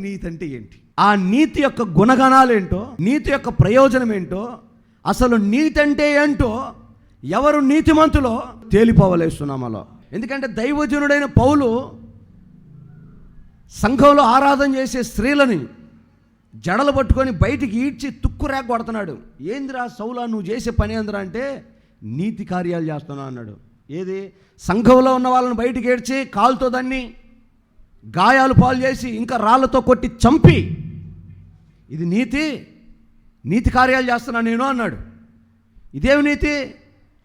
నీతి అంటే ఏంటి? ఆ నీతి యొక్క గుణగణాలు ఏంటో నీతి యొక్క ప్రయోజనం ఏంటో అసలు నీతి అంటే ఏంటో ఎవరు నీతిమంతులో తేలిపోవలేస్తున్నామలో ఎందుకంటే దైవజనుడైన పౌలు సంఘంలో ఆరాధన చేసే స్త్రీలని జడలు పట్టుకొని బయటికి ఈడ్చి తుక్కు రేగ కొడుతున్నాడు. ఏందిరా సౌలా నువ్వు చేసే పని ఏందిరా అంటే నీతి కార్యాలు చేస్తున్నావు అన్నాడు. ఏది? సంఘంలో ఉన్న వాళ్ళని బయటికి ఏడ్చి కాలుతో దాన్ని గాయాలు పాలు చేసి ఇంకా రాళ్ళతో కొట్టి చంపి ఇది నీతి నీతి కార్యాలు చేస్తున్నా నేను అన్నాడు. ఇదేమి నీతి?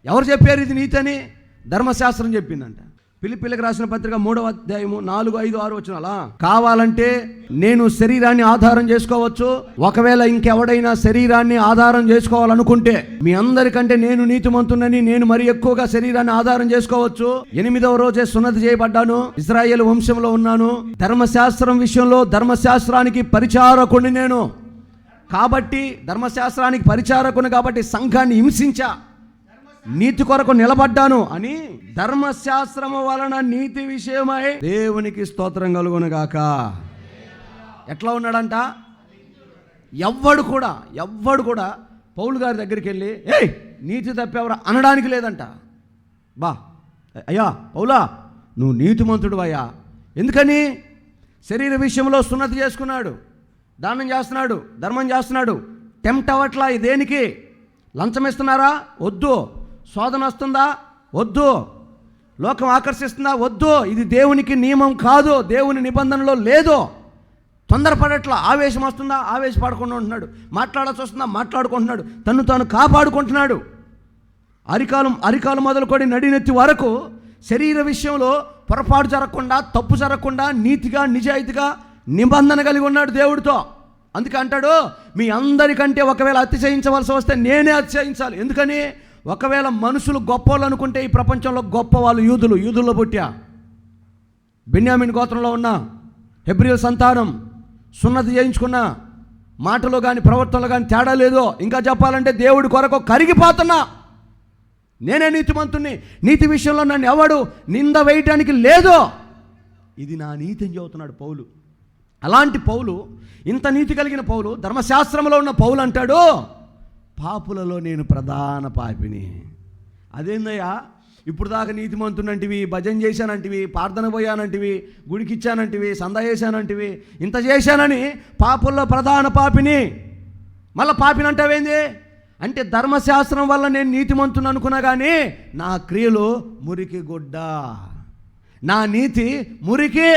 ఎవరు చెప్పారు ఇది నీతి అని? ధర్మశాస్త్రం చెప్పిందంట. పిలిపిల్లకి రాసిన పత్రిక మూడవ అధ్యాయము నాలుగు ఐదు ఆరు వచ్చిన అలా కావాలంటే నేను శరీరాన్ని ఆధారం చేసుకోవచ్చు. ఒకవేళ ఇంకెవడైనా శరీరాన్ని ఆధారం చేసుకోవాలనుకుంటే మీ అందరికంటే నేను నీతిమంతునని నేను మరి ఎక్కువగా శరీరాన్ని ఆధారం చేసుకోవచ్చు. ఎనిమిదవ రోజే సున్నతి చేయబడ్డాను. ఇజ్రాయేల్ వంశంలో ఉన్నాను. ధర్మశాస్త్రం విషయంలో ధర్మశాస్త్రానికి పరిచారకుని నేను. కాబట్టి ధర్మశాస్త్రానికి పరిచారకుని కాబట్టి సంఘాన్ని హింసించా. నీతి కొరకు నిలబడ్డాను అని ధర్మశాస్త్రము వలన నీతి విషయమై దేవునికి స్తోత్రం కలుగునుగాక ఎట్లా ఉన్నాడంట? ఎవ్వడు కూడా ఎవ్వడు కూడా పౌలు గారి దగ్గరికి వెళ్ళి ఏయ్ నీతి తప్పేవరా? అనడానికి లేదంట. బా అయ్యా పౌలా నువ్వు నీతిమంతుడు అయ్యా. ఎందుకని? శరీర విషయంలో సున్నతి చేసుకున్నాడు దానం చేస్తున్నాడు ధర్మం చేస్తున్నాడు. టెంప్ట్ అవ్వట్లా దేనికి లంచం ఇస్తున్నారా? వద్దు. శోధన వస్తుందా? వద్దు. లోకం ఆకర్షిస్తుందా? వద్దు. ఇది దేవునికి నియమం కాదు. దేవుని నిబంధనలో లేదు. తొందరపడట్లా. ఆవేశం వస్తుందా? ఆవేశపడకుండా ఉంటున్నాడు. మాట్లాడాల్సి వస్తుందా? మాట్లాడుకుంటున్నాడు. తను తాను కాపాడుకుంటున్నాడు. అరికాలం అరికాలు మొదలుకొని నడినెత్తి వరకు శరీర విషయంలో పొరపాటు జరగకుండా తప్పు జరగకుండా నీతిగా నిజాయితీగా నిబంధన కలిగి ఉన్నాడు దేవుడితో. అందుకే అంటాడు మీ అందరికంటే ఒకవేళ అతిశయించవలసి వస్తే నేనే అతిశయించాలి. ఎందుకని? ఒకవేళ మనుషులు గొప్పవాళ్ళు అనుకుంటే ఈ ప్రపంచంలో గొప్ప వాళ్ళు యూదులు. యూదుల్లో పుట్టా. బెన్యామిన్ గోత్రంలో ఉన్న హెబ్రియల్ సంతానం సున్నతి చేయించుకున్న మాటలో కానీ ప్రవర్తనలో కానీ తేడా లేదో ఇంకా చెప్పాలంటే దేవుడి కొరకు కరిగిపోతున్నా. నేనే నీతిమంతుణ్ణి. నీతి విషయంలో నన్ను ఎవడు నింద వేయటానికి లేదో ఇది నా నీతి అని చెబుతున్నాడు పౌలు. అలాంటి పౌలు ఇంత నీతి కలిగిన పౌలు ధర్మశాస్త్రంలో ఉన్న పౌలు అంటాడు పాపులలో నేను ప్రధాన పాపిని. అదేందయ్యా? ఇప్పుడు దాకా నీతిమంతునంటివి భజన చేశానంటివి ప్రార్థన పోయానంటివి గుడికి ఇచ్చానంటివి సందా చేశానంటివి ఇంత చేశానని పాపుల్లో ప్రధాన పాపిని. మళ్ళీ పాపిని అంటావేంది అంటే ధర్మశాస్త్రం వల్ల నేను నీతిమంతుని అనుకున్నా కానీ నా క్రియలు మురికి గుడ్డ. నా నీతి మురికి.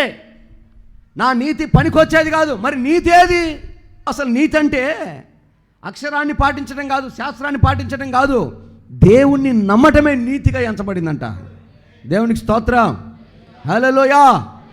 నా నీతి పనికొచ్చేది కాదు. మరి నీతి ఏది? అసలు నీతి అంటే అక్షరాన్ని పాటించడం కాదు శాస్త్రాన్ని పాటించడం కాదు. దేవుణ్ణి నమ్మటమే నీతిగా ఎంచబడిందంట. దేవునికి స్తోత్రం. హలోయా